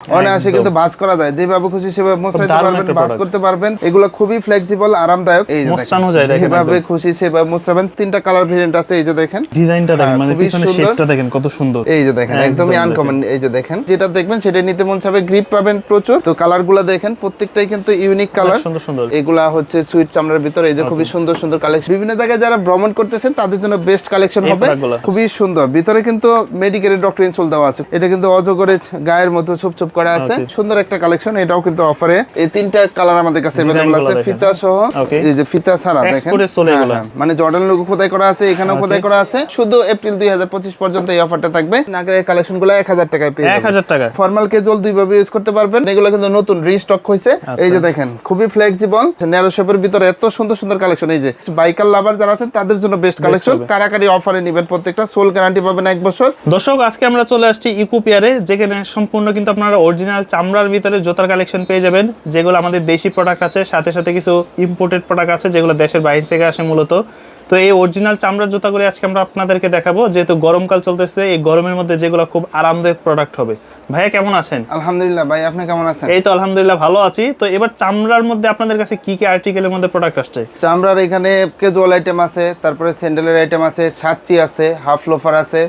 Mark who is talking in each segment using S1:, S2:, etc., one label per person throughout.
S1: অনায়াসে কিন্তু ভাঁজ করা যায়। যেভাবে খুশি সেভাবে মোছাইতে পারবেন ভাঁজ করতে পারবেন। এগুলো খুবই ফ্লেক্সিবল আরামদায়ক। এই যে দেখেন,
S2: মোছানো যায় দেখেন
S1: যেভাবে খুশি সেভাবে মোছাবেন তিনটা কালার ভেরিয়েন্ট আছে এই যে দেখেন।
S2: ডিজাইনটা দেখেন
S1: হ্যাঁ,
S2: মানে পিছনে শেপটা দেখেন কত সুন্দর।
S1: এই যে দেখেন একদমই আনকমন এই যে দেখেন। যেটা দেখবেন সেটা নিতে মন চাবে গ্রিপ পাবেন প্রচুর। তো কালারগুলা দেখেন প্রত্যেকটাই কিন্তু ইউনিক কালার
S2: সুন্দর সুন্দর।
S1: এগুলা হচ্ছে সুইট চামড়ার ভিতরে এই যে খুবই সুন্দর সুন্দর কালেকশন বিভিন্ন জায়গায় যারা ভ্রমণ করতেছেন তাদের জন্য বেস্ট কালেকশন হবে। খুবই সুন্দর। ভিতরে কিন্তু মেডিকেলের ডক্টর ইনসোল দেওয়া আছে। এটা কিন্তু অজগরের গায়ের মতো ছোপ ছোপ করা আছে
S2: Okay.
S1: সুন্দর একটা কালেকশন এটাও কিন্তু অফারে এই তিনটা কালার আমাদের কাছে
S2: Design
S1: अवेलेबल
S2: গুলো
S1: আছে
S2: দেখেন।
S1: ফিতা সহ
S2: Okay.
S1: এই যে ফিতা ছাড়া দেখেন
S2: Export এর সোলে
S1: হ্যাঁ,
S2: এগুলো।
S1: হ্যাঁ, মানে জর্ডান লোগো খোদাই করা আছে এখানেও খোদাই করা আছে শুধু এপ্রিল দুই পর্যন্ত এই অফারটা থাকবে নাগের কালেকশন গুলো এক হাজার টাকায় পেয়ে
S2: এক হাজার টাকা
S1: ফর্মাল ক্যাজুয়াল দুইভাবে ইউজ করতে পারবেন এগুলো কিন্তু নতুন রিস্টক হয়েছে
S2: আচ্ছা।
S1: এই যে দেখেন খুবই ফ্লেক্সিবল ন্যারো শেপের ভিতরে এত সুন্দর সুন্দর কালেকশন এই যে বাইকার লাভার যারা আছেন তাদের জন্য বেস্ট কালেকশন
S2: হবে।
S1: কারাকারি অফারে নেবেন প্রত্যেকটা সোল গ্যারান্টি পাবেন এক বছর
S2: দর্শক আজকে আমরা চলে আসছি ইকুপিয়ারে যেখানে সম্পূর্ণ কিন্তু আপনারা অরিজিনাল চামড়ার ভিতরে জুতার কালেকশন পেয়ে যাবেন যেগুলো আমাদের দেশি প্রোডাক্ট আছে সাথে সাথে কিছু ইম্পোর্টেড প্রোডাক্ট আছে যেগুলো দেশের বাইরে থেকে আসে মূলত। তো এই অরিজিনাল চামড়ার জুতাগুলি আজকে আমরা আপনাদেরকে দেখাবো যেহেতু গরমকাল চলতেছে এই গরমের মধ্যে যেগুলো খুব আরামদায়ক প্রোডাক্ট হবে। ভাইয়া কেমন আছেন?
S1: আলহামদুলিল্লাহ ভাই আপনি কেমন আছেন?
S2: এই তো আলহামদুলিল্লাহ ভালো আছি। তো এবার চামড়ার মধ্যে আপনাদের কাছে কি কি আর্টিকেলের মধ্যে প্রোডাক্ট আসছে?
S1: চামড়ার এখানে ক্যাজুয়াল আইটেম আছে তারপরে স্যান্ডেলের আইটেম আছে সাচ্চি আছে হাফ লোফার আছে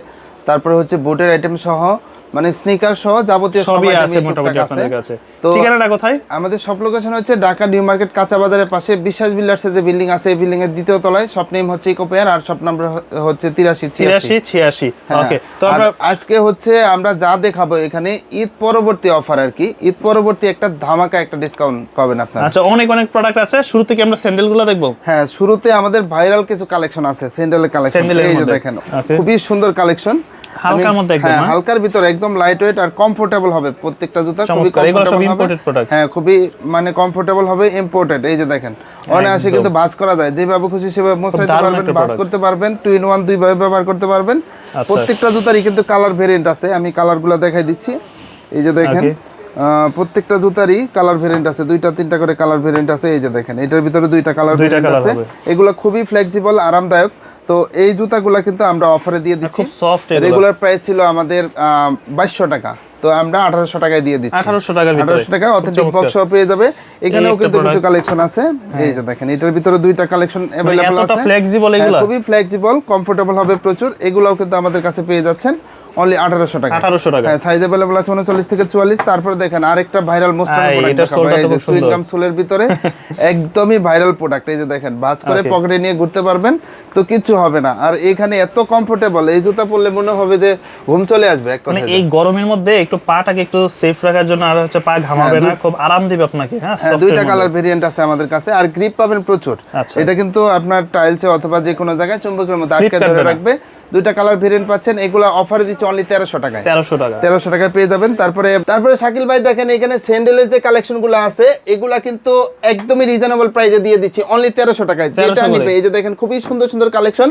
S1: তারপরে হচ্ছে বুটের আইটেম সহ মানে স্নিকার সহ যাবতীয়
S2: সবই আছে মোটামুটি আপনাদের কাছে। ঠিকানাটা কোথায়?
S1: আমাদের সব লোকেশন হচ্ছে ঢাকা নিউ মার্কেট কাঁচা বাজারের পাশে বিশ্বাস বিল্ডার্সের যে বিল্ডিং আছে এই বিল্ডিং এর দ্বিতীয় তলায়। শপ নেম হচ্ছে ইকোপেয়ার আর শপ নাম্বার হচ্ছে তিরাশি
S2: তিরাশি ছিয়াশি।
S1: হ্যাঁ,
S2: ওকে তো আমরা
S1: আজকে হচ্ছে আমরা যা দেখাবো এখানে ঈদ পরবর্তী অফার আর কি। ঈদ পরবর্তী একটা ধামাকা একটা ডিসকাউন্ট পাবেন আপনারা।
S2: আচ্ছা অনেক অনেক প্রোডাক্ট আছে। শুরু থেকে আমরা স্যান্ডেলগুলো দেখব?
S1: হ্যাঁ শুরুতে আমাদের ভাইরাল কিছু কালেকশন আছে স্যান্ডেলের কালেকশন এই যে দেখেন খুবই সুন্দর কালেকশন
S2: হালকার মধ্যে একদম,
S1: হ্যাঁ
S2: হ্যাঁ?
S1: হালকার ভিতরে একদম লাইট ওয়েট আর কমফোর্টেবল হবে প্রত্যেকটা জুতা খুবই কমফোর্টেবল হবে। হ্যাঁ খুবই মানে কমফোর্টেবল হবে ইম্পোর্টেড এই যে দেখেন। অনায়াসে কিন্তু বাস করা যায়। যেভাবে খুশি সেভাবে মোছাইতে পারবেন
S2: বাস
S1: ভাঁজ করতে পারবেন টু ইন ওয়ান দুই ভাবে ব্যবহার করতে পারবেন।
S2: আচ্ছা।
S1: প্রত্যেকটা জুতারই কিন্তু কালার ভেরিয়েন্ট আছে। আমি কালারগুলো দেখাই দিচ্ছি। এই যে দেখেন প্রত্যেকটা জুতারই কালার ভেরিয়েন্ট আছে দুইটা তিনটা করে কালার ভেরিয়েন্ট আছে এই যে দেখেন এটার ভিতরে দুইটা কালার ভেরিয়েন্ট আছে। এগুলো খুবই ফ্লেক্সিবল আরামদায়ক। তো এই জুতাগুলা কিন্তু আমরা অফারে দিয়ে দিচ্ছি। রেগুলার প্রাইস ছিল আমাদের বাইশশো টাকা। তো আমরা আঠারোশো টাকায় দিয়ে দিচ্ছি।
S2: আঠারোশো ভিতরে।
S1: আঠারোশো টাকা অথেন্টিক বক্স পেয়ে যাবে। এখানেও কিন্তু কিছু কালেকশন আছে। এই যে দেখেন এটার ভিতরে দুইটা কালেকশন
S2: মানে
S1: আছে।
S2: flexible
S1: হ্যাঁ,
S2: এগুলা?
S1: খুবই ফ্লেক্সিবল কমফোর্টেবল হবে প্রচুর। এগুলাও কিন্তু আমাদের কাছে পেয়ে যাচ্ছেন। অনলি আঠারোশো টাকা।
S2: আঠারোশো টাকা।
S1: হ্যাঁ সাইজ আছে উনচল্লিশ থেকে চুয়াল্লিশ। তারপরে দেখেন আরেকটা ভাইরাল প্রোডাক্ট। চুইংগাম সোলের ভিতরে একদমই ভাইরাল প্রোডাক্ট এই যে দেখেন বাস করে পকেটে নিয়ে ঘুরতে পারবেন তো কিছু হবে না। আর এখানে এত কমফোর্টেবল এই জুতা পরলে মনে হবে যে ঘুম চলে আসবে এক
S2: মানে এই গরমের মধ্যে একটু পাটাকে একটু সেফ রাখার জন্য আর হচ্ছে পা ঘামাবে না খুব আরাম দিবে আপনাকে হ্যাঁ
S1: হ্যাঁ, দুইটা কালার ভেরিয়েন্ট আছে আমাদের কাছে। আর গ্রিপ পাবেন প্রচুর।
S2: আচ্ছা।
S1: এটা কিন্তু আপনার টাইলসে অথবা যে কোনো জায়গায় চুম্বকের মধ্যে আটকে ধরে রাখবে। দুইটা কালার ভেরিয়েন্ট পাচ্ছেন এগুলো অফারে দিচ্ছে অনলি তেরোশো টাকায়।
S2: তেরোশো টাকা।
S1: তেরোশো টাকায় পেয়ে যাবেন। তারপরে তারপরে শাকিল ভাই দেখেন এখানে স্যান্ডেলের যে কালেকশনগুলো আছে এগুলা কিন্তু একদমই রিজনেবল প্রাইসে দিয়ে দিচ্ছি অনলি তেরোশো টাকায়। যেটা নিবে এই যে দেখেন খুবই সুন্দর সুন্দর কালেকশন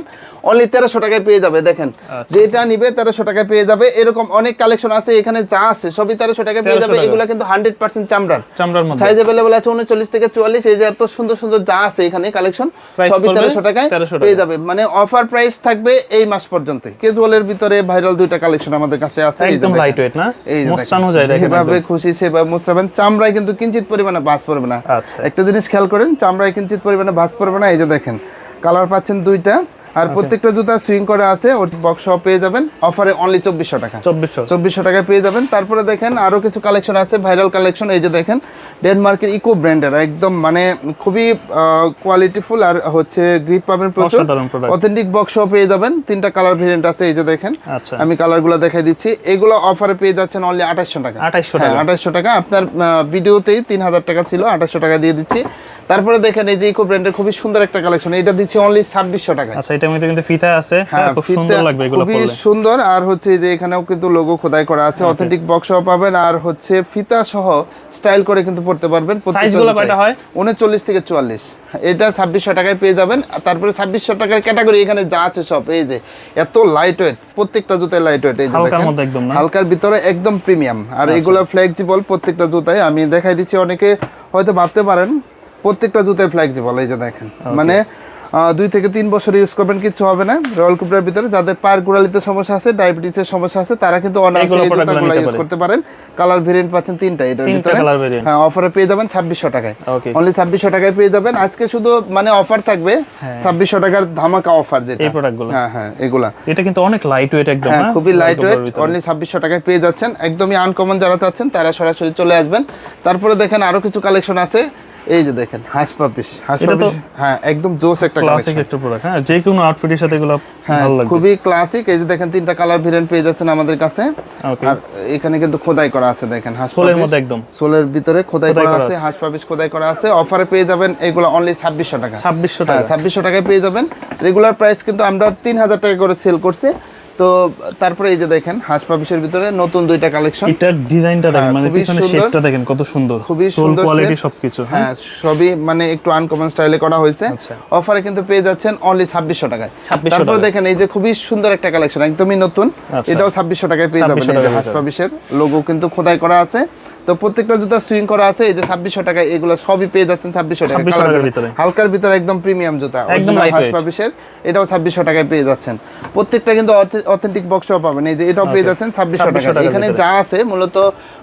S1: অনলি তেরোশো টাকায় পেয়ে যাবে দেখেন।
S2: আচ্ছা।
S1: যেটা নিবে তেরোশো টাকায় পেয়ে যাবে। এরকম অনেক কালেকশন আছে এখানে যা আছে সবই তেরোশো টাকায় পেয়ে যাবে। এগুলা কিন্তু হান্ড্রেড পার্সেন্ট চামড়ার।
S2: চামড়ার
S1: সাইজ অ্যাভেলেবল আছে উনচল্লিশ থেকে চুয়াল্লিশ এই যে এত সুন্দর সুন্দর যা আছে এখানে কালেকশন সবই তেরোশো টাকায় পেয়ে যাবে। মানে অফার প্রাইস থাকবে এই মাস পর্যন্ত ক্যাজুয়ালের ভিতরে ভাইরাল দুইটা কালেকশন আমাদের কাছে আছে।
S2: একদম লাইট ওয়েট না?
S1: যে
S2: যায় দেখেন
S1: যেভাবে খুশি সেভাবে মোস্তাবেন চামড়ায় কিন্তু কিঞ্চিত পরিমাণে ভাঁজ পড়বে না।
S2: আচ্ছা।
S1: একটা জিনিস খেয়াল করেন চামড়ায় কিঞ্চিত পরিমাণে ভাঁজ পড়বে না। এই যে দেখেন কালার পাচ্ছেন দুইটা। আর প্রত্যেকটা জুতা সুইং করা আছে ওর বক্স পেয়ে যাবেন। অফারে অনলি চব্বিশশো টাকা।
S2: চব্বিশশো।
S1: চব্বিশশো টাকায় পেয়ে যাবেন। তারপরে দেখেন আরও কিছু কালেকশন আছে ভাইরাল কালেকশন এই যে দেখেন ডেনমার্কের ইকো ব্র্যান্ডের একদম মানে খুবই কোয়ালিটিফুল আর হচ্ছে গ্রিপ পাবেন প্রচুর। অথেন্টিক বক্স পেয়ে যাবেন। তিনটা কালার ভেরিয়েন্ট আছে এই যে দেখেন।
S2: আচ্ছা।
S1: আমি কালারগুলো দেখাই দিচ্ছি। এগুলো অফারে পেয়ে যাচ্ছেন অনলি আঠাশশো টাকা।
S2: 2800
S1: হ্যাঁ
S2: টাকা।
S1: আঠাশশো টাকা। আপনার ভিডিওতেই তিন হাজার টাকা ছিল আঠাশশো টাকা দিয়ে দিচ্ছি। তারপরে দেখেন এই যে ইকো ব্র্যান্ডের খুবই সুন্দর একটা কালেকশন এটা দিচ্ছি অনলি ছাব্বিশশো টাকা
S2: আচ্ছা এটার মধ্যে কিন্তু ফিতা আছে। হ্যাঁ
S1: হ্যাঁ
S2: খুব সুন্দর লাগবে এগুলো
S1: খুবই সুন্দর। আর হচ্ছে যে এখানেও কিন্তু লোগো খোদাই করা আছে। অথেন্টিক বক্স পাবেন। আর হচ্ছে ফিতা সহ স্টাইল করে কিন্তু পড়তে পারবেন
S2: Size-গুলো কয়টা হয়?
S1: উনচল্লিশ থেকে চুয়াল্লিশ। এটা ছাব্বিশশো টাকায় পেয়ে যাবেন। তারপরে ছাব্বিশশো টাকার ক্যাটাগরি এখানে যা আছে সব এই যে এত লাইট ওয়েট প্রত্যেকটা জুতায় লাইট ওয়েট এই
S2: হালকার
S1: ভিতরে একদম প্রিমিয়াম আর এগুলো ফ্লেক্সিবল প্রত্যেকটা জুতায় আমি দেখাই দিচ্ছি অনেকে হয়তো ভাবতে পারেন প্রত্যেকটা জুতায় ফ্লেক্সিবল এই যে দেখেন। মানে দুই থেকে তিন বছর ইউজ করবেন কিছু হবে না। রয়্যাল কুপটার ভিতরে যাদের পায়ের গোড়ালিতে সমস্যা আছে ডায়াবেটিসের সমস্যা আছে তারা কিন্তু অনায়াসে এই জুতাগুলো ইউজ করতে পারেন। কালার ভেরিয়েন্ট পাচ্ছেন তিনটা এটার ভিতরে। হ্যাঁ অফারে পেয়ে যাবেন ছাব্বিশশো টাকায়। অনলি ছাব্বিশশো টাকায় পেয়ে যাবেন। আজকে শুধু মানে অফার থাকবে ছাব্বিশশো টাকার ধামাকা অফার যেটা।
S2: এই প্রোডাক্টগুলো
S1: হ্যাঁ হ্যাঁ এগুলা।
S2: এটা কিন্তু অনেক লাইট ওয়েট একদম
S1: হ্যাঁ
S2: হ্যাঁ?
S1: খুবই লাইট ওয়েট। অনলি ছাব্বিশশো টাকায় পেয়ে যাচ্ছেন। একদমই আনকমন যারা চাচ্ছেন তারা সরাসরি চলে আসবেন। তারপরে দেখেন আরও কিছু কালেকশন আছে। এই যে দেখেন হাঁস পাপিস। হাঁস পাপিস হ্যাঁ একদম জোস একটা
S2: ক্লাসিক একটা প্রোডাক্ট হ্যাঁ যে কোনো আউটফিটের সাথে এগুলো
S1: হ্যাঁ
S2: ভালো লাগবে।
S1: খুবই ক্লাসিক এই যে দেখেন তিনটা কালার ভেরিয়েন্ট পেয়ে যাচ্ছেন আমাদের কাছে। আর এখানে কিন্তু খোদাই করা আছে দেখেন হাঁস
S2: সোলের মধ্যে একদম।
S1: সোলের ভিতরে খোদাই করা আছে। হাঁস পাপিস খোদাই করা আছে। অফারে পেয়ে যাবেন এগুলো অনলি ছাব্বিশশো টাকা।
S2: ছাব্বিশশো
S1: হ্যাঁ
S2: টাকা
S1: ছাব্বিশশো টাকায় পেয়ে যাবেন। রেগুলার প্রাইস কিন্তু আমরা তিন হাজার টাকা করে সেল করছি। তো তারপরে এই যে দেখেন হাঁস পাপিসের ভিতরে নতুন দুইটা কালেকশন
S2: এটার ডিজাইনটা দেখেন
S1: হ্যাঁ,
S2: মানে
S1: পিছনে
S2: শেপটা দেখেন কত সুন্দর।
S1: খুবই সুন্দর
S2: কোয়ালিটি সবকিছু হ্যাঁ?
S1: হ্যাঁ সবই মানে একটু আনকমন স্টাইলে করা হয়েছে।
S2: আচ্ছা।
S1: অফারে কিন্তু পেয়ে যাচ্ছেন অনলি ছাব্বিশশো টাকায়।
S2: 2600
S1: তারপরে। দেখেন এই যে খুবই সুন্দর একটা কালেকশন একদমই নতুন।
S2: আচ্ছা।
S1: এটাও ছাব্বিশশো টাকায় পেয়ে যাবেন
S2: 2600
S1: এই যে হাঁস পাপিসের লোগো কিন্তু খোদাই করা আছে। তো প্রত্যেকটা জুতা সুইং করা আছে এই যে ছাব্বিশশো টাকায় এগুলো সবই পেয়ে যাচ্ছেন ছাব্বিশশো টাকা
S2: 2600
S1: কালার ভিতরে। হালকার ভিতরে একদম প্রিমিয়াম জুতা
S2: একদম
S1: হাঁস এটাও ছাব্বিশশো টাকায় পেয়ে যাচ্ছেন। প্রত্যেকটা কিন্তু অথেন্টিক বক্সও পাবেন এই যে এটাও পেয়ে যাচ্ছেন ছাব্বিশশো
S2: 2600
S1: টাকা এখানে যা আছে মূলত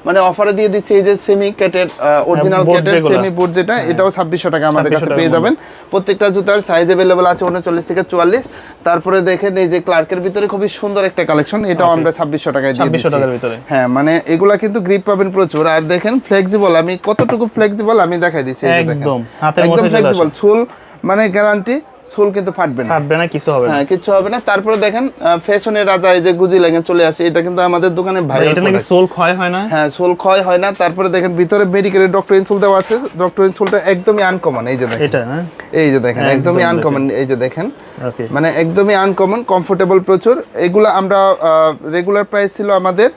S1: মানে অফারে দিয়ে দিচ্ছে এই যে সেমি ক্যাটের অরিজিনাল ক্যাটের সেমি বুট যেটা এটাও ছাব্বিশশো টাকা আমাদের কাছে পেয়ে যাবেন। প্রত্যেকটা জুতার সাইজ অ্যাভেলেবল আছে উনচল্লিশ থেকে চুয়াল্লিশ। তারপরে দেখেন এই যে ক্লার্কের ভিতরে খুবই সুন্দর একটা কালেকশন এটাও আমরা ছাব্বিশশো টাকায় দিয়ে
S2: 2600
S1: দিচ্ছি।
S2: টাকার ভিতরে।
S1: হ্যাঁ মানে এগুলা কিন্তু গ্রিপ পাবেন প্রচুর। আর দেখেন ফ্লেক্সিবল আমি কতটুকু ফ্লেক্সিবল আমি দেখাই দিচ্ছি।
S2: একদম, হাতের
S1: একদম ফ্লেক্সিবল চুল মানে গ্যারান্টি চুল কিন্তু ফাটবে না।
S2: থাকবে না কিছু হবে না।
S1: হ্যাঁ কিচ্ছু হবে না। তারপরে দেখেন ফ্যাশনের রাজা এই যে গুজি লাগে চলে আসে এটা কিন্তু আমাদের দোকানে
S2: ভাই, এটা নাকি
S1: ভাইরাল
S2: সোল ক্ষয় হয় না?
S1: হ্যাঁ সোল ক্ষয় হয় না। তারপরে দেখেন ভিতরে মেডিকেলের ডক্টর ইনসুল দেওয়া আছে। ডক্টর ইনসুলটা একদমই আনকমন এই যে দেখেন।
S2: এটা না
S1: এই যে দেখেন একদমই আনকমন এই যে দেখেন।
S2: ওকে
S1: মানে একদমই আনকমন কমফোর্টেবল প্রচুর। এগুলো আমরা রেগুলার প্রাইস ছিল আমাদের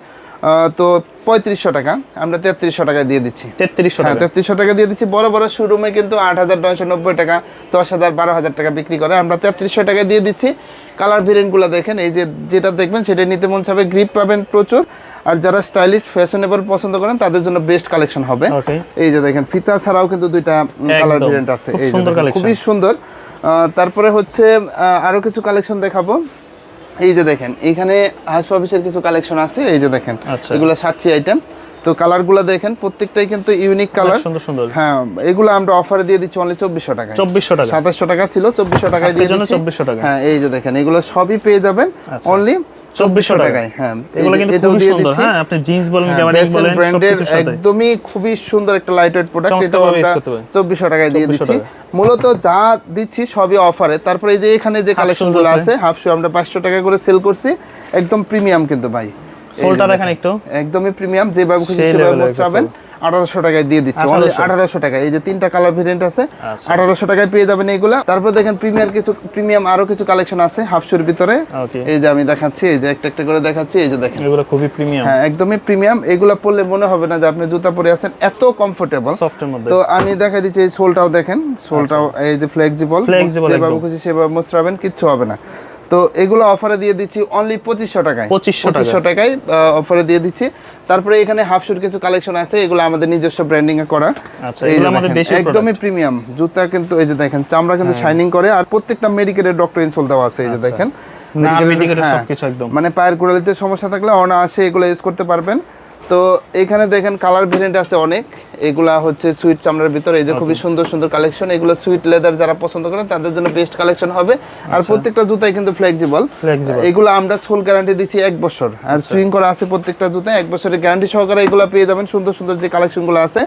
S1: তো পঁয়ত্রিশশো টাকা। আমরা তেত্রিশশো টাকায় দিয়ে দিচ্ছি।
S2: তেত্রিশশো
S1: হ্যাঁ
S2: টাকা।
S1: তেত্রিশশো টাকা দিয়ে দিচ্ছি। বড় বড় শোরুমে কিন্তু আট হাজার নয়শো নব্বই টাকা দশ হাজার বারো হাজার টাকা বিক্রি করে। আমরা তেত্রিশশো টাকা দিয়ে দিচ্ছি। কালার ভেরিয়েন্টগুলো দেখেন এই যে যেটা দেখবেন সেটা নিতে মন চাবে গ্রিপ পাবেন প্রচুর। আর যারা স্টাইলিশ ফ্যাশনেবল পছন্দ করেন তাদের জন্য বেস্ট কালেকশন হবে। এই যে দেখেন ফিতা ছাড়াও কিন্তু দুইটা কালার। ভেরিয়েন্ট আছে। খুবই সুন্দর। তারপরে হচ্ছে আহ, আরও কিছু কালেকশন দেখাবো। এই যে দেখেন এখানে হাসপা অফিসের কিছু কালেকশন আছে এই যে দেখেন
S2: আচ্ছা।
S1: এগুলো সাতটি আইটেম তো কালারগুলো দেখেন প্রত্যেকটাই কিন্তু ইউনিক কালার
S2: সুন্দর সুন্দর
S1: হ্যাঁ এগুলো আমরা অফারে দিয়ে দিচ্ছি অনলি চব্বিশশো টাকা
S2: চব্বিশশো টাকা
S1: সাতাশশো টাকা ছিল চব্বিশশো টাকায়
S2: চব্বিশশো
S1: দিয়ে
S2: 2400 টাকা।
S1: হ্যাঁ এই যে দেখেন এগুলো সবই পেয়ে যাবেন
S2: আচ্ছা।
S1: অনলি
S2: 2400
S1: চব্বিশশো
S2: টাকায়।
S1: হ্যাঁ।
S2: এগুলো কিন্তু খুবই সুন্দর। হ্যাঁ আপনি জিন্স বলেন
S1: হ্যাঁ,
S2: বলেন
S1: ব্র্যান্ডের একদমই খুবই সুন্দর একটা লাইট ওয়েট প্রোডাক্ট
S2: এটা
S1: আমরা। চব্বিশশো টাকায় দিয়ে দিচ্ছি। মূলত যা দিচ্ছি সবই অফারে তারপরে এই যে এখানে যে
S2: কালেকশনগুলো
S1: কালেকশনগুলো
S2: আছে।
S1: হাফ শু আমরা পাঁচশো টাকা করে সেল করছি। একদম প্রিমিয়াম কিন্তু ভাই।
S2: সোলটা দেখেন একটু।
S1: একদমই প্রিমিয়াম যেভাবে খুশি সেভাবে মোস্টাবেন আঠারোশো টাকায় দিয়ে দিচ্ছি। আঠারোশো। টাকায়। এই যে তিনটা কালার ভেরিয়েন্ট আছে
S2: আচ্ছা।
S1: আঠারোশো টাকায় পেয়ে যাবেন এইগুলা। তারপর দেখেন প্রিমিয়ার কিছু প্রিমিয়াম আরও কিছু কালেকশন আছে হাফশুর ভিতরে। এই যে আমি দেখাচ্ছি এই যে একটা একটা করে দেখাচ্ছি এই যে দেখেন।
S2: এগুলো খুবই প্রিমিয়াম
S1: হ্যাঁ একদমই প্রিমিয়াম এগুলা পরলে মনে হবে না যে আপনি জুতা পরে আছেন এত কমফোর্টেবল
S2: সফটের মধ্যে।
S1: তো আমি দেখা দিচ্ছি এই সোলটাও দেখেন সোলটাও এই যে ফ্লেক্সিবল যেভাবে খুশি সেভাবে মোস্টাবেন কিচ্ছু হবে না। তো এগুলো অফারে দিয়ে দিচ্ছি অনলি পঁচিশশো টাকায়।
S2: পঁচিশশো
S1: পঁচিশশো টাকায় অফারে দিয়ে দিচ্ছি। তারপরে এখানে হাফ শুর কিছু কালেকশন আছে এগুলো আমাদের নিজস্ব ব্র্যান্ডিং এ করা।
S2: আচ্ছা,
S1: এই যে
S2: আমাদের
S1: দেখেন, একদমই প্রিমিয়াম জুতা কিন্তু এই যে দেখেন চামড়া কিন্তু শাইনিং করে আর প্রত্যেকটা মেডিকেলের ডক্টর ইনসোল দেওয়া আছে এই যে দেখেন।
S2: না
S1: Medical-এর-
S2: মেডিকেটের
S1: হ্যাঁ,
S2: একদম।
S1: মানে পায়ের গোড়ালিতে সমস্যা থাকলে অনায়াসে এগুলো ইউজ করতে পারবেন। তো এখানে দেখেন কালার ভেরিয়েন্ট আছে অনেক। এগুলা হচ্ছে সুইট চামড়ার ভিতরে এই যে খুবই সুন্দর সুন্দর কালেকশন এগুলো সুইট লেদার যারা পছন্দ করেন তাদের জন্য বেস্ট কালেকশন হবে। আর প্রত্যেকটা জুতাই কিন্তু ফ্লেক্সিবল। এগুলো আমরা সোল গ্যারান্টি দিচ্ছি এক বছর। আর সুইং করা আছে প্রত্যেকটা জুতায় এক বছরের গ্যারান্টি সহকারে এগুলো পেয়ে যাবেন। সুন্দর সুন্দর যে কালেকশনগুলো আছে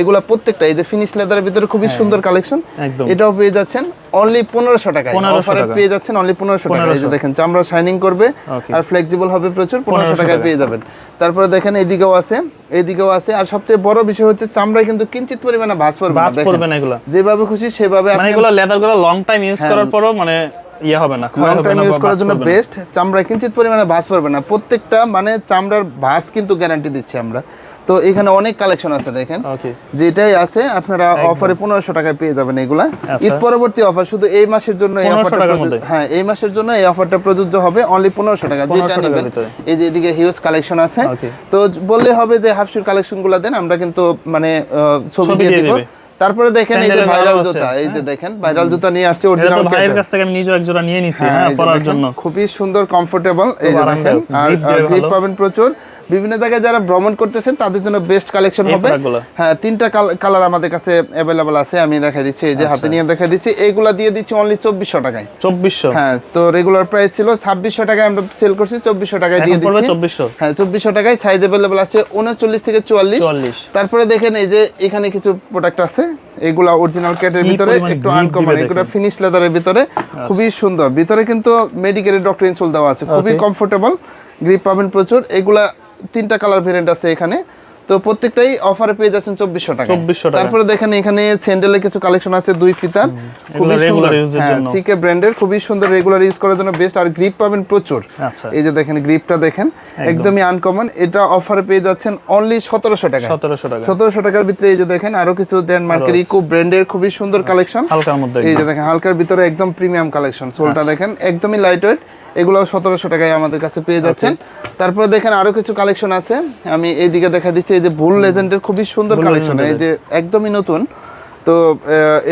S1: এগুলা প্রত্যেকটা এই যে ফিনিশ লেদারের ভিতরে খুবই সুন্দর কালেকশন এটাও পেয়ে যাচ্ছেন অনলি পনেরোশো টাকা। অফারে পেয়ে যাচ্ছেন অনলি পনেরোশো টাকা এই যে দেখেন চামড়া শাইনিং করবে আর ফ্লেক্সিবল হবে প্রচুর পনেরোশো
S2: 1500
S1: টাকায়
S2: টাকা।
S1: পেয়ে যাবেন। তারপরে দেখেন এইদিকেও আছে এইদিকেও আছে আর সবচেয়ে বড় বিষয় হচ্ছে চামড়ায় কিন্তু কিঞ্চিত পরিমাণে ভাঁজ পড়বে না
S2: বাজ পড়বে না এগুলো।
S1: যেভাবে খুশি সেভাবে
S2: মানে এগুলো লেদারগুলো লং টাইম ইউজ করার পরও মানে ইয়ে হবে না ক্ষয় হবে না
S1: ইউজ করার জন্য বেস্ট চামড়ায় কিঞ্চিত পরিমাণে ভাঁজ পড়বে না। প্রত্যেকটা মানে চামড়ার ভাঁজ কিন্তু গ্যারান্টি দিচ্ছি আমরা। তো এখানে অনেক কালেকশন আছে দেখেন। যেটাই আছে আপনারা অফারে পনেরোশো টাকায় পেয়ে যাবেন এগুলা।
S2: আচ্ছা।
S1: ঈদ পরবর্তী অফার শুধু এই মাসের জন্য এই অফারটা? হ্যাঁ এই মাসের জন্য এই অফারটা প্রযোজ্য হবে অনলি পনেরোশো টাকা যেটা নেবেন। এই যে এদিকে হিউজ কালেকশন আছে। তো বললে হবে যে হাফশুর কালেকশনগুলা দেন আমরা কিন্তু মানে ছবি দিয়ে দিবে। তারপরে দেখেন এই যে ভাইরাল জুতা এই যে
S2: হ্যাঁ।
S1: দেখেন ভাইরাল জুতা নিয়ে আসছে
S2: এটা
S1: অরিজিনাল
S2: তো ভাইয়ের কাছ থেকে আমি নিজেও এক জোড়া নিয়ে নিছি
S1: হ্যাঁ,
S2: হ্যাঁ পরার জন্য।
S1: খুবই সুন্দর কমফোর্টেবল এই যে দেখেন আর গ্রিপ পাবেন প্রচুর। বিভিন্ন জায়গায় যারা ভ্রমণ করতেছেন তাদের জন্য বেস্ট কালেকশন হবে। হ্যাঁ তিনটা কালার আমাদের কাছে অ্যাভেলেবল আছে আমি দেখাই দিচ্ছি এই যে
S2: আচ্ছা।
S1: হাতে নিয়ে দেখাই দিচ্ছি এইগুলা দিয়ে দিচ্ছি অনলি চব্বিশশো টাকায়।
S2: চব্বিশশো?
S1: হ্যাঁ তো রেগুলার প্রাইস ছিল ছাব্বিশশো টাকায় আমরা সেল করছি চব্বিশশো টাকায় দিয়ে দিচ্ছি।
S2: চব্বিশশো।
S1: হ্যাঁ চব্বিশশো টাকায় সাইজ অ্যাভেলেবল আছে উনচল্লিশ থেকে চুয়াল্লিশ।
S2: চুয়াল্লিশ।
S1: তারপরে দেখেন এই যে এখানে কিছু প্রোডাক্ট আছে এগুলা অরিজিনাল ক্যাটের ভিতরে একটু আনকমন এগুলো
S2: আচ্ছা।
S1: ফিনিশ লেদারের ভিতরে খুবই সুন্দর ভিতরে কিন্তু মেডিকেলের ডক্টর ইনসোল দেওয়া আছে খুবই. কমফোর্টেবল গ্রিপ পাবেন প্রচুর এগুলা তিনটা কালার ভেরিয়েন্ট আছে এখানে তো প্রত্যেকটাই অফারে পেয়ে যাচ্ছেন চব্বিশশো টাকা
S2: 2400 টাকা।
S1: তারপরে দেখেন এখানে স্যান্ডেলের কিছু কালেকশন আছে দুই ফিতার। খুবই সুন্দর। সিকে ব্র্যান্ডের খুবই সুন্দর রেগুলার ইউজ করার জন্য বেস্ট আর গ্রিপ পাবেন প্রচুর।
S2: আচ্ছা।
S1: এই যে দেখেন গ্রিপটা দেখেন একদমই আনকমন এটা অফারে পেয়ে যাচ্ছেন অনলি সতেরোশো টাকা
S2: সতেরোশো টাকা
S1: সতেরোশো টাকার ভিতরে এই যে দেখেন আরও কিছু ডেনমার্কের ইকো ব্র্যান্ডের খুবই সুন্দর কালেকশন
S2: হালকার মধ্যে
S1: এই যে দেখেন হালকার ভিতরে একদম প্রিমিয়াম কালেকশন সোলটা দেখেন একদমই লাইট ওয়েট এগুলো সতেরোশো টাকায় আমাদের কাছে পেয়ে যাচ্ছেন। তারপরে দেখেন আরও কিছু কালেকশন আছে। আমি এইদিকে দেখা দিচ্ছি এই যে ভুল লেজেন্ডের খুবই সুন্দর কালেকশন এই যে একদমই নতুন। তো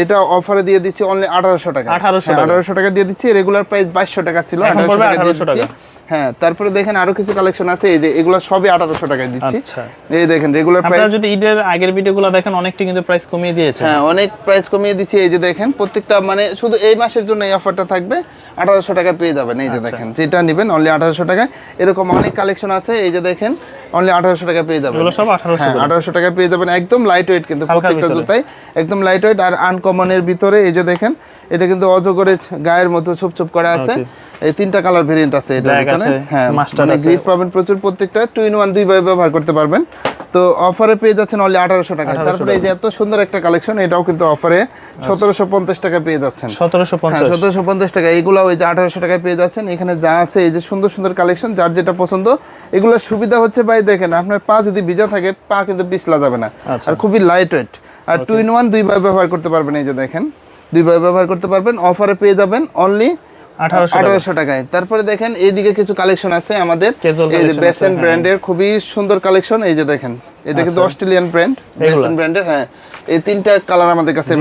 S1: এটা অফারে দিয়ে দিচ্ছি অনলি আঠারোশো টাকা।
S2: 1800
S1: আঠারোশো টাকা দিয়ে দিচ্ছি রেগুলার প্রাইস বাইশশো টাকা ছিল
S2: এখন
S1: 1800
S2: পড়বে
S1: টাকা দিয়ে দিচ্ছি। হ্যাঁ তারপরে দেখেন আরও কিছু কালেকশন আছে এই যে এগুলো সবই আঠারোশো টাকায় দিচ্ছি।
S2: আচ্ছা।
S1: এই দেখেন রেগুলার প্রাইস
S2: যদি ঈদের আগের ভিডিওগুলো দেখেন অনেকটি কিন্তু প্রাইস কমিয়ে দিয়েছে।
S1: হ্যাঁ অনেক প্রাইস কমিয়ে দিচ্ছি এই যে দেখেন প্রত্যেকটা মানে শুধু এই মাসের জন্য এই অফারটা থাকবে। আঠারোশো টাকা পেয়ে যাবেন এই যে
S2: আচ্ছা।
S1: দেখেন। যেটা নেবেন অনলি আঠারোশো টাকায়। এরকম অনেক কালেকশন আছে এই যে দেখেন অনলি আঠারোশো টাকা পেয়ে যাবেন।
S2: সব 1800
S1: হ্যাঁ আঠারোশো টাকা পেয়ে যাবেন একদম লাইট ওয়েট কিন্তু প্রত্যেকটা জুতাই একদম লাইট ওয়েট আর আনকমনের ভিতরে এই যে দেখেন এটা কিন্তু অজগরে গায়ের মতো ছুপ ছুপ করা আছে। এই তিনটা কালার ভেরিয়েন্ট আছে এটা এখানে হ্যাঁ মানে। গ্রিপ পাবেন প্রচুর প্রত্যেকটা টু ইন ওয়ান দুই ভাবে ব্যবহার করতে পারবেন। তো অফারে পেয়ে যাচ্ছেন অনলি আঠারোশো টাকা তারপরে এই যে এত সুন্দর একটা কালেকশন এটাও কিন্তু অফারে সতেরোশো পঞ্চাশ টাকা পেয়ে যাচ্ছেন।
S2: সতেরোশো
S1: হ্যাঁ
S2: পঞ্চাশ
S1: সতেরোশো পঞ্চাশ টাকা এইগুলো এগুলো ওই যে আঠারোশো টাকায় পেয়ে যাচ্ছেন। এখানে যা আছে এই যে সুন্দর সুন্দর কালেকশন যার যেটা পছন্দ এগুলোর সুবিধা হচ্ছে ভাই দেখেন আপনার পা যদি ভিজা থাকে পা কিন্তু পিছলা যাবে না। আর খুবই লাইট ওয়েট আর টু ইন ওয়ান দুইভাবে ব্যবহার করতে পারবেন এই যে দেখেন। দুইভাবে ব্যবহার করতে পারবেন অফারে পেয়ে যাবেন অনলি
S2: আঠারোশো
S1: টাকায়। তারপরে দেখেন এইদিকে কিছু কালেকশন আছে আমাদের। এই যে বেসেন ব্র্যান্ডের খুবই সুন্দর কালেকশন এই যে দেখেন। এটা কিন্তু অস্ট্রেলিয়ান ব্র্যান্ড বেসেন ব্র্যান্ডের হ্যাঁ। এই তিনটা কালার আমাদের কাছে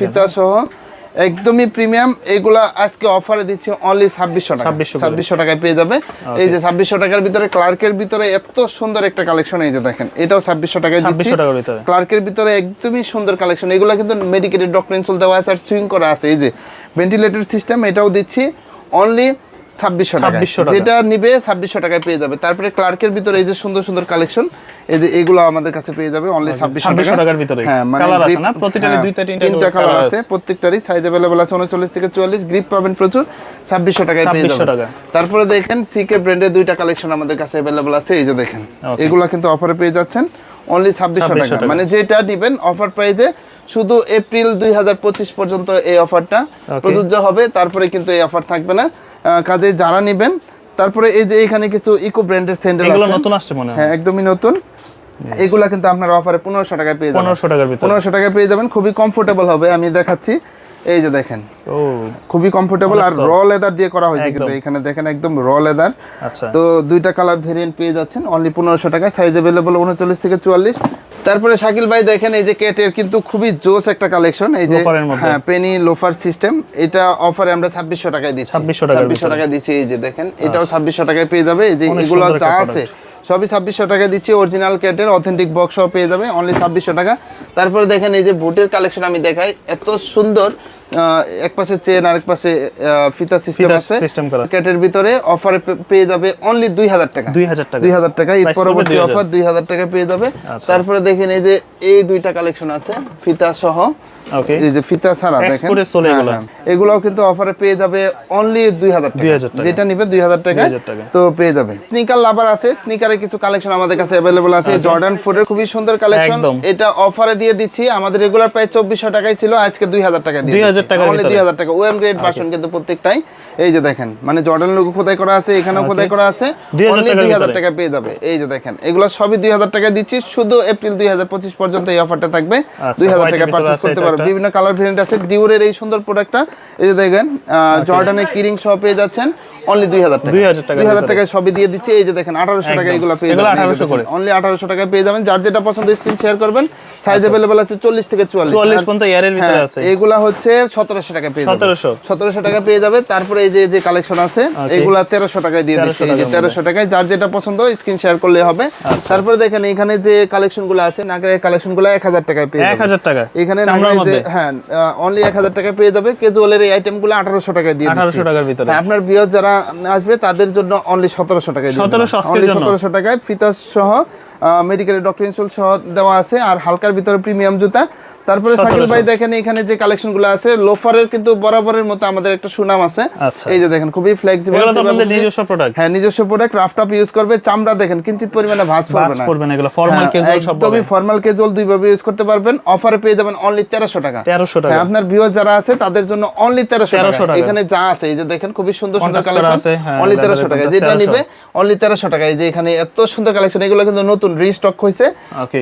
S1: ফিতা সহ। একদমই প্রিমিয়াম এগুলা আজকে অফারে দিচ্ছি অনলি ছাব্বিশশো টাকা। ছাব্বিশশো টাকায় পেয়ে যাবে। এই যে ছাব্বিশশো টাকার ভিতরে ক্লার্কের ভিতরে এত সুন্দর একটা কালেকশন এই যে দেখেন এটাও ছাব্বিশশো টাকায় দিচ্ছি।
S2: ছাব্বিশশো টাকার ভিতরে।
S1: ক্লার্কের ভিতরে একদমই সুন্দর কালেকশন এগুলো কিন্তু মেডিকেটেড ডক্টর ইনসুল দেওয়া আছে আর সুইং করা আছে। এই যে ভেন্টিলেটর সিস্টেম এটাও দিচ্ছি। অনলি ছাব্বিশশো টাকা। যেটা নিবে ছাব্বিশশো টাকায় পেয়ে যাবে। তারপরে ক্লার্কের ভিতরে এই যে সুন্দর সুন্দর কালেকশন এই যে এগুলো আমাদের কাছে পেয়ে যাবে অনলি ছাব্বিশশো
S2: টাকার ভিতরে।
S1: হ্যাঁ মানে হ্যাঁ,
S2: তিনটা
S1: কালার আছে। প্রত্যেকটারই সাইজ অ্যাভেলেবল আছে উনচল্লিশ থেকে চুয়াল্লিশ গ্রিপ পাবেন প্রচুর ছাব্বিশশো টাকায় পেয়ে
S2: 2600
S1: যাবেন। তারপরে দেখেন সিকে ব্র্যান্ডের দুইটা কালেকশন আমাদের কাছে অ্যাভেলেবল আছে এই যে দেখেন. এগুলা কিন্তু অফারে পেয়ে যাচ্ছেন অনলি ছাব্বিশশো টাকা। মানে যেটা নিবেন অফার প্রাইসে শুধু এপ্রিল দুই হাজার পঁচিশ পর্যন্ত এই অফারটা প্রযোজ্য হবে তারপরে কিন্তু এই অফার থাকবে না। কাজে যারা নেবেন তারপরে এই যে এখানে কিছু ইকো ব্র্যান্ডের স্যান্ডেল
S2: এগুলো
S1: আছে।
S2: নতুন আসছে মনে হয়।
S1: হ্যাঁ একদমই নতুন। এগুলা কিন্তু আপনারা অফারে পনেরোশো টাকায় পেয়ে যাবেন।
S2: পনেরোশো টাকার
S1: পনেরোশো টাকায় পেয়ে যাবেন খুবই কমফোর্টেবল হবে আমি দেখাচ্ছি। এই যে দেখেন।
S2: ও।
S1: খুবই কমফোর্টেবল আর র লেদার দিয়ে করা হয়েছে কিন্তু এখানে দেখেন একদম র লেদার
S2: আচ্ছা।
S1: তো দুইটা কালার ভেরিয়েন্ট পেয়ে যাচ্ছেন অনলি পনেরোশো টাকায়। সাইজ অ্যাভেলেবল উনচল্লিশ থেকে চুয়াল্লিশ। তারপরে শাকিল ভাই দেখেন এই যে কেটের কিন্তু খুবই জোস একটা কালেকশন এই যে হ্যাঁ পেনি লোফার সিস্টেম এটা অফারে আমরা ছাব্বিশশো টাকায় দিচ্ছি।
S2: 2600
S1: ছাব্বিশশো টাকায় দিচ্ছি এই যে দেখেন। এটাও ছাব্বিশশো টাকায় পেয়ে যাবে। এই যে এগুলো যা আছে সবই ছাব্বিশশো টাকা দিচ্ছি অরিজিনাল কেটের অথেন্টিক বক্সও পেয়ে যাবে অনলি ছাব্বিশশো টাকা। তারপরে দেখেন এই যে বুটের কালেকশন আমি দেখাই, এত সুন্দর এক পাশে চেন আরেক পাশে ফিতা সিস্টেম আছে
S2: system করা।
S1: ক্যাটের ভিতরে অফারে পেয়ে যাবে অনলি দুই হাজার টাকা
S2: দুই হাজার টাকা
S1: দুই হাজার টাকা ঈদ
S2: Price
S1: পরবর্তী
S2: 2000
S1: অফার দুই হাজার টাকা পেয়ে যাবে
S2: আচ্ছা।
S1: তারপরে দেখেন এই যে এই দুইটা কালেকশন আছে ফিতা সহ
S2: ওকে
S1: এই যে ফিতা ছাড়া দেখেন
S2: চলে
S1: হ্যাঁ,
S2: এগুলো।
S1: হ্যাঁ। কিন্তু অফারে পেয়ে যাবে অনলি দুই হাজার টাকা
S2: 2000 টাকা।
S1: যেটা নিবে দুই হাজার টাকা
S2: 2000 টাকা।
S1: তো পেয়ে যাবে স্নিকার লাভার আছে স্নিকারের কিছু কালেকশন আমাদের কাছে আছে জর্ডান ফোরের খুবই সুন্দর কালেকশন এটা অফারে দিয়ে দিচ্ছি আমাদের রেগুলার প্রাইস চব্বিশশো টাকায় ছিল আজকে দুই হাজার টাকা দিয়ে
S2: 2000 টাকার
S1: অনলি
S2: ভিতরে।
S1: দুই হাজার টাকা ওএম গ্রেড ভার্সন কিন্তু প্রত্যেকটাই এই যে দেখেন মানে জর্ডান লোগো খোদাই করা আছে এখানেও খোদাই করা আছে
S2: 2000
S1: অনলি
S2: টাকার
S1: দুই হাজার টাকা পেয়ে যাবে। এই যে দেখেন এগুলো সবই দুই হাজার টাকা দিচ্ছি শুধু এপ্রিল দুই হাজার পঁচিশ পর্যন্ত এই অফারটা থাকবে।
S2: আচ্ছা,
S1: দুই হাজার টাকা পারচেস করতে পারবে বিভিন্ন কালার ভেরিয়েন্ট আছে ডিউরের এই সুন্দর প্রোডাক্টটা এই যে দেখেন জর্ডানের কিরিং সহ পেয়ে যাচ্ছেন অনলি দুই হাজার টাকা দুই হাজার টাকায় সবই দিয়ে দিচ্ছে। এই যে দেখেন আঠারোশো টাকা। এগুলো পেয়ে যাবেন। অনলি আঠারোশো টাকায় পেয়ে যাবেন। যার যেটা পছন্দ স্ক্রিন শেয়ার করবেন। সাইজ অ্যাভেলেবল আছে চল্লিশ থেকে চুয়াল্লিশ।
S2: চুয়াল্লিশ
S1: আর-
S2: পর্যন্ত এয়ারের ভিতরে
S1: হ্যাঁ,
S2: আছে।
S1: এগুলা হচ্ছে সতেরোশো টাকা পেয়ে
S2: 1700
S1: সতেরোশো। টাকা পেয়ে যাবে। তারপরে এই যে যে কালেকশন আছে এগুলা তেরোশো টাকায় দিয়ে দিচ্ছে।
S2: 1300
S1: এই যে তেরোশো টাকায় যার যেটা পছন্দ স্ক্রিন শেয়ার করলে হবে।
S2: আচ্ছা।
S1: তারপরে দেখেন এখানে যে কালেকশনগুলো আছে নাকের কালেকশনগুলো এক হাজার টাকায় পেয়ে
S2: এক
S1: যাবেন।
S2: হাজার টাকা
S1: এখানে
S2: চামড়ার
S1: যে হ্যাঁ অনলি এক হাজার টাকা পেয়ে যাবে। কেজুয়ালের এই আইটেমগুলো আঠারোশো টাকায় দিয়ে দিচ্ছি।
S2: আঠারোশো টাকার ভিতরে।
S1: হ্যাঁ, আপনার বিয়র যারা আসবে তাদের জন্য অনলি সতেরোশো টাকায়
S2: 1700 আজকের
S1: অনলি? সতেরোশো টাকায় ফিতা সহ মেডিকেল ডক্টর ইনসুল সহ দেওয়া আছে। আর হালকার ভিতরে প্রিমিয়াম জুতা। তারপরে সাকিল ভাই দেখেন এখানে যে কালেকশনগুলো আছে লোফারের কিন্তু বরাবরের মতো আমাদের একটা সুনাম আছে।
S2: আচ্ছা।
S1: এই যে দেখেন খুবই ফ্লেক্সিবল
S2: নিজস্ব প্রোডাক্ট
S1: হ্যাঁ নিজস্ব প্রোডাক্ট রাফটাপ ইউজ করবে চামড়া দেখেন কিঞ্চিত পরিমাণে ভাঁজ পড়বে না।
S2: পড়বে না এগুলো ফর্মাল
S1: হ্যাঁ,
S2: ক্যাজুয়াল সব
S1: একদমই ফর্মাল ক্যাজুয়াল দুইভাবে ইউজ করতে পারবেন। অফারে পেয়ে যাবেন অনলি তেরোশো টাকা।
S2: তেরোশো টাকা।
S1: হ্যাঁ, আপনার ভিউয়ার যারা আছে তাদের জন্য অনলি তেরোশো
S2: 1300
S1: টাকা। এখানে যা আছে এই যে দেখেন খুবই সুন্দর সুন্দর কালেকশন
S2: আছে, হ্যাঁ,
S1: অনলি তেরোশো
S2: এর
S1: টাকা। যেটা
S2: 1300
S1: নিবে অনলি তেরোশো টাকা। এই যে এখানে এত সুন্দর কালেকশন এগুলো কিন্তু নতুন রিস্টক হয়েছে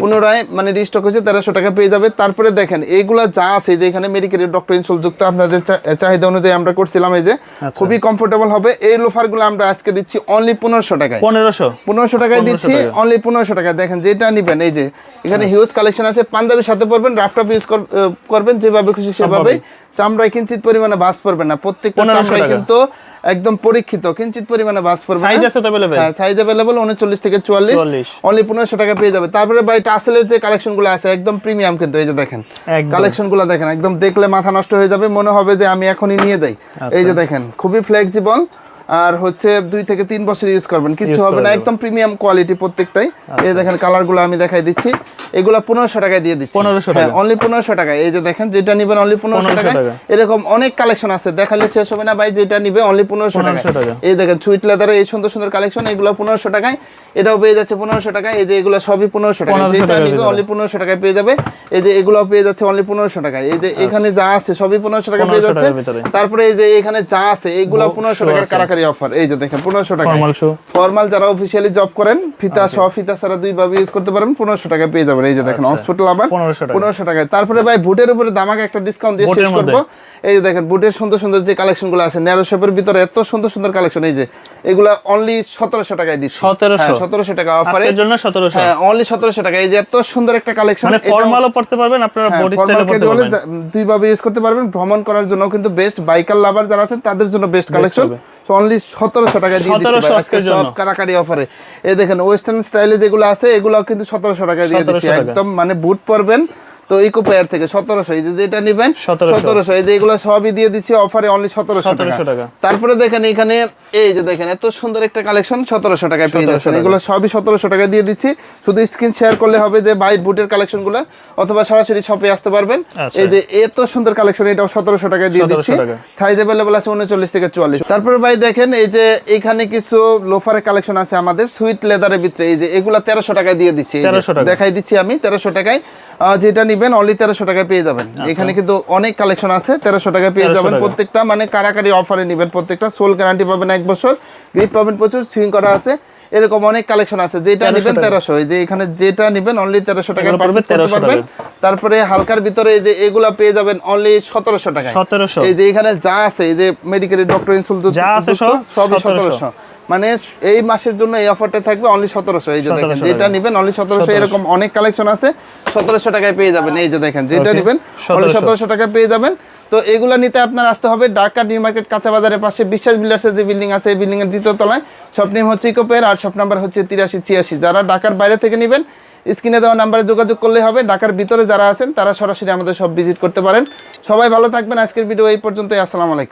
S1: পুনরায় মানে রিস্টক হয়েছে তেরোশো টাকা পেয়ে যাবে। তারপরে দেখেন এইগুলা যা আছে এই যে এখানে মেডিকেল ডক্টর ইনসল যুক্ত আপনাদের চাহিদা অনুযায়ী আমরা করছিলাম এই যে
S2: আচ্ছা।
S1: খুবই কমফোর্টেবল হবে। এই লোফারগুলো আমরা আজকে দিচ্ছি অনলি পনেরোশো টাকায়।
S2: পনেরোশো?
S1: পনেরোশো টাকায় দিচ্ছি অনলি পনেরোশো টাকায়। দেখেন যেটা নিবেন এই যে এখানে হিউজ কালেকশন আছে পাঞ্জাবির সাথে পরবেন রাফটাফ ইউজ করবেন যেভাবে খুশি সেভাবেই। চামড়ায় কিঞ্চিত পরিমাণে বাস পড়বে না। প্রত্যেকটা চামড়ায় কিন্তু একদম পরীক্ষিত কিঞ্চিত পরিমাণে বাস পড়বে
S2: সাইজ আছে অ্যাভেলেবেল
S1: হ্যাঁ সাইজ अवेलेबल 39 থেকে
S2: 44
S1: অনলি 1500 টাকা পেয়ে যাবে। তারপরে ভাই টাসেলের যে কালেকশনগুলো আছে একদম প্রিমিয়াম কিন্তু এই যে দেখেন। কালেকশনগুলো কালেকশনগুলো দেখেন একদম দেখলে মাথা নষ্ট হয়ে যাবে মনে হবে যে আমি এখনই নিয়ে যাই।
S2: আচ্ছা।
S1: এই যে দেখেন খুবই ফ্লেক্সিবল আর হচ্ছে দুই থেকে তিন বছর ইউজ করবেন কিছু হবে না একদম প্রিমিয়াম কোয়ালিটি প্রত্যেকটাই। এই দেখেন কালারগুলো আমি দেখাই দিচ্ছি। এগুলা পনেরোশো টাকায় দিয়ে দিচ্ছি।
S2: পনেরোশো
S1: হ্যাঁ
S2: টাকা।
S1: অনলি পনেরোশো টাকায়। এই যে দেখেন যেটা নিবেন অনলি পনেরোশো টাকায়।
S2: টাকা।
S1: এরকম অনেক কালেকশন আছে। দেখালে শেষ হবে না ভাই যেটা নিবে অনলি পনেরোশো টাকা
S2: টাকা।
S1: এই দেখেন সুইট লেদারের এই সুন্দর সুন্দর কালেকশন এগুলো পনেরোশো টাকায়। এটাও পেয়ে যাচ্ছে পনেরোশো টাকায়। এই যে এগুলো সবই পনেরোশো
S2: 1500
S1: যেটা নিবে অনলি পনেরোশো টাকায় পেয়ে যাবে। এই যে এগুলো পেয়ে যাচ্ছে অনলি পনেরোশো টাকায়। এই যে এখানে যা আছে সবই পনেরোশো টাকা পেয়ে যাচ্ছে। তারপরে এই যে এখানে যা আছে এগুলো পনেরোশো টাকার কারাকারি অফার এই যে দেখেন পনেরোশো টাকা
S2: ফর্মাল
S1: যারা অফিসিয়ালি জব করেন ফিতা সহ ফিতা ছাড়া দুই ভাবে ইউজ করতে পারেন পনেরোশো টাকা পেয়ে যাবেন। এই যে দেখেন
S2: আচ্ছা।
S1: লাভার
S2: 1500 টাকা।
S1: পনেরোশো টাকায়। তারপরে ভাই ভোটের উপরে দামাকে একটা ডিসকাউন্ট দিয়ে শেষ করব। এই যে দেখেন বুটের সুন্দর সুন্দর যে কালেকশনগুলো আছে ন্যারো শেপের ভিতরে এত সুন্দর সুন্দর কালেকশন এই যে এগুলা অনলি সতেরোশো টাকায় দিচ্ছি।
S2: 1700
S1: সতেরোশো টাকা অফার
S2: এর জন্য সতেরোশো।
S1: হ্যাঁ অনলি সতেরোশো টাকা। এই যে এত সুন্দর একটা কালেকশন
S2: মানে ফর্মালও পড়তে পারবেন আপনারা
S1: হ্যাঁ,
S2: বডি স্টাইলে পড়তে পারবেন।
S1: দুই ভাবে ইউজ করতে পারবেন। ভ্রমণ করার জন্য কিন্তু বেস্ট বাইকার লাভার যারা আছেন তাদের জন্য বেস্ট কালেকশন অনলি সতেরোশো টাকা দিয়ে দিচ্ছি
S2: 1700
S1: ভাই, আজকে সব কারাকারি অফারে এই দেখেন ওয়েস্টার্ন স্টাইলে যেগুলো আছে এগুলো কিন্তু সতেরোশো টাকা দিয়ে দিচ্ছি। একদম মানে বুট পরবেন। তো ইকো পেয়ার থেকে সতেরোশো এই যে যেটা নিবেন
S2: 1700
S1: সতেরোশো এই যে এগুলো সবই দিয়ে দিচ্ছি অফারে অনলি সতেরোশো
S2: টাকা।
S1: তারপরে দেখেন এখানে এই যে দেখেন এত সুন্দর একটা কালেকশন সতেরোশো টাকায় পেয়ে যাচ্ছেন। এগুলো সবই সতেরোশো টাকা দিয়ে দিচ্ছি। শুধু স্ক্রিন শেয়ার করলে হবে যে ভাই বুটের কালেকশনগুলো অথবা সরাসরি শপে আসতে পারবেন।
S2: আচ্ছা।
S1: এই যে এত সুন্দর কালেকশন এটাও সতেরোশো টাকায় দিয়ে দিচ্ছি। সাইজ অ্যাভেলেবল আছে উনচল্লিশ থেকে চুয়াল্লিশ। তারপরে ভাই দেখেন এই যে এখানে কিছু লোফারের কালেকশন আছে আমাদের সুইট লেদারের ভিতরে। এই যে এগুলা তেরোশো টাকায় দিয়ে দিচ্ছি। এই যে
S2: 1300 টাকা।
S1: দেখাই দিচ্ছি আমি তেরোশো টাকায়। যেটা নিবেন অনলি তেরোশো টাকায় পেয়ে যাবেন। এখানে কিন্তু অনেক কালেকশন আছে তেরোশো টাকায় পেয়ে যাবেন। প্রত্যেকটা মানে কারাকারি অফারে নিবেন প্রত্যেকটা। সোল গ্যারান্টি পাবেন এক বছর গ্রিপ পাবেন প্রচুর সুইং করা আছে। এরকম অনেক কালেকশন আছে। যেটা
S2: 1300
S1: নিবেন
S2: টাকা।
S1: তেরোশো। এই যে এখানে যেটা নিবেন অনলি তেরোশো
S2: পড়বে
S1: পারচেস করতে পারবেন। তারপরে হালকার ভিতরে এই যে এগুলা পেয়ে যাবেন অনলি সতেরোশো টাকায়।
S2: সতেরোশো।
S1: এই যে এখানে যা আছে এই যে মেডিকেলের ডক্টর ইনসুল
S2: যা আছে সব
S1: সবই সতেরোশো। মানে এই মাসের জন্য এই অফারটা থাকবে অনলি সতেরোশো। এই যে দেখেন যেটা। নিবেন অনলি সতেরোশো। এরকম অনেক কালেকশন আছে। সতেরোশো টাকায় পেয়ে যাবেন। এই যে দেখেন যেটা নিবেন অনলি সতেরোশো। টাকায় পেয়ে যাবেন। তো এগুলা নিতে আপনার আসতে হবে ঢাকা নিউ মার্কেট কাঁচা বাজারের পাশে বিশ্বাস বিল্ডার্সের যে বিল্ডিং আছে এই বিল্ডিং এর দ্বিতীয় তলায়। শপ নেম হচ্ছে ইকোপের আর শপ নাম্বার হচ্ছে তিরাশি ছিয়াশি। যারা ঢাকার বাইরে থেকে নেবেন স্ক্রিনে দেওয়া নাম্বারে যোগাযোগ করলে হবে। ঢাকার ভিতরে যারা আছেন তারা সরাসরি আমাদের সব ভিজিট করতে পারেন। সবাই ভালো থাকবেন। আজকের ভিডিও এই পর্যন্তই। আসসালামু আলাইকুম।